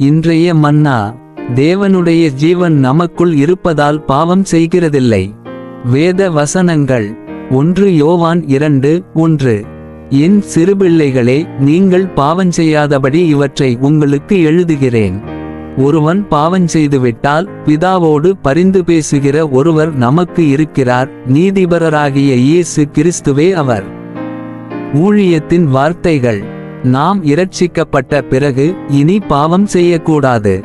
இன்றைய மன்னா தேவனுடைய ஜீவன் நமக்குள் இருப்பதால் பாவம் செய்கிறதில்லை. வேத வசனங்கள் ஒன்று யோவான் இரண்டு ஒன்று. என் சிறுபிள்ளைகளே நீங்கள் பாவம் செய்யாதபடி இவற்றை உங்களுக்கு எழுதுகிறேன். ஒருவன் பாவம் செய்துவிட்டால் பிதாவோடு பரிந்து பேசுகிற ஒருவர் நமக்கு இருக்கிறார் நீதிபரராகிய இயேசு கிறிஸ்துவே அவர். ஊழியத்தின் வார்த்தைகள் நாம் இரட்சிக்கப்பட்ட பிறகு இனி பாவம் செய்யக்கூடாது.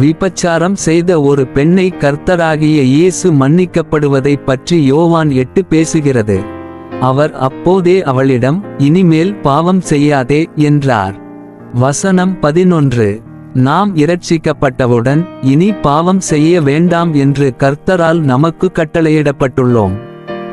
விபச்சாரம் செய்த ஒரு பெண்ணை கர்த்தராகிய இயேசு மன்னிக்கப்படுவதைப் பற்றி யோவான் எட்டு பேசுகிறது. அவர் அப்போதே அவளிடம் இனிமேல் பாவம் செய்யாதே என்றார். வசனம் பதினொன்று. நாம் இரட்சிக்கப்பட்டவுடன் இனி பாவம் செய்ய வேண்டாம் என்று கர்த்தரால் நமக்கு கட்டளையிடப்பட்டுள்ளோம்.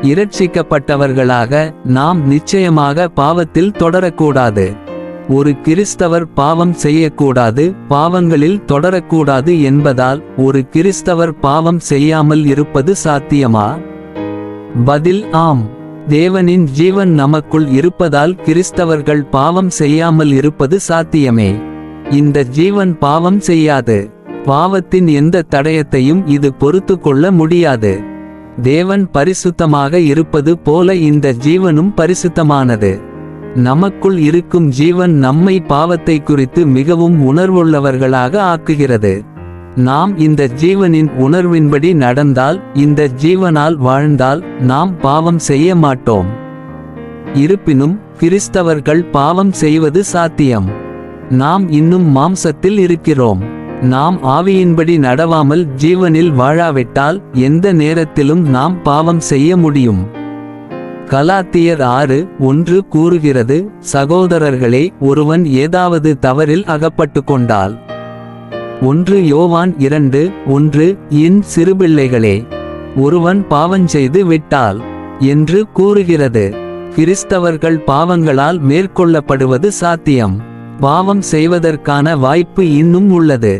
இரட்சிக்கப்பட்டவர்களாக நாம் நிச்சயமாக பாவத்தில் தொடரக்கூடாது. ஒரு கிறிஸ்தவர் பாவம் செய்யக்கூடாது பாவங்களில் தொடரக்கூடாது என்பதால் ஒரு கிறிஸ்தவர் பாவம் செய்யாமல் இருப்பது சாத்தியமா? பதில் ஆம். தேவனின் ஜீவன் நமக்குள் இருப்பதால் கிறிஸ்தவர்கள் பாவம் செய்யாமல் இருப்பது சாத்தியமே. இந்த ஜீவன் பாவம் செய்யாது. பாவத்தின் எந்த தடயத்தையும் இது பொறுத்து கொள்ள முடியாது. தேவன் பரிசுத்தமாக இருப்பது போல இந்த ஜீவனும் பரிசுத்தமானது. நமக்குள் இருக்கும் ஜீவன் நம்மை பாவத்தை குறித்து மிகவும் உணர்வுள்ளவர்களாக ஆக்குகிறது. நாம் இந்த ஜீவனின் உணர்வின்படி நடந்தால் இந்த ஜீவனால் வாழ்ந்தால் நாம் பாவம் செய்ய மாட்டோம். இருப்பினும் கிறிஸ்தவர்கள் பாவம் செய்வது சாத்தியம். நாம் இன்னும் மாம்சத்தில் இருக்கிறோம். நாம் ஆவியின்படி நடவாமல் ஜீவனில் வாழாவிட்டால் எந்த நேரத்திலும் நாம் பாவம் செய்ய முடியும். கலாத்தியர் ஆறு ஒன்று கூறுகிறது சகோதரர்களே ஒருவன் ஏதாவது தவறில் அகப்பட்டு கொண்டால். ஒன்று யோவான் இரண்டு ஒன்று இன் சிறுபிள்ளைகளே ஒருவன் பாவஞ்செய்து விட்டால் என்று கூறுகிறது. கிறிஸ்தவர்கள் பாவங்களால் மேற்கொள்ளப்படுவது சாத்தியம். பாவம் செய்வதற்கான வாய்ப்பு இன்னும் உள்ளது.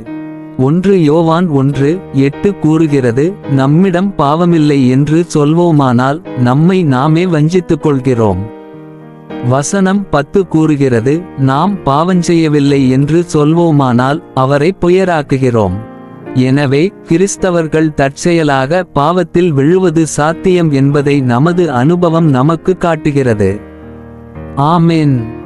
ஒன்று யோவான் ஒன்று எட்டு கூறுகிறது நம்மிடம் பாவமில்லை என்று சொல்வோமானால் நம்மை நாமே வஞ்சித்துக் கொள்கிறோம் வசனம் பத்து கூறுகிறது நாம் பாவஞ்செய்யவில்லை என்று சொல்வோமானால் அவரை புயராக்குகிறோம் எனவே கிறிஸ்தவர்கள் தற்செயலாக பாவத்தில் விழுவது சாத்தியம் என்பதை நமது அனுபவம் நமக்கு காட்டுகிறது. ஆமேன்.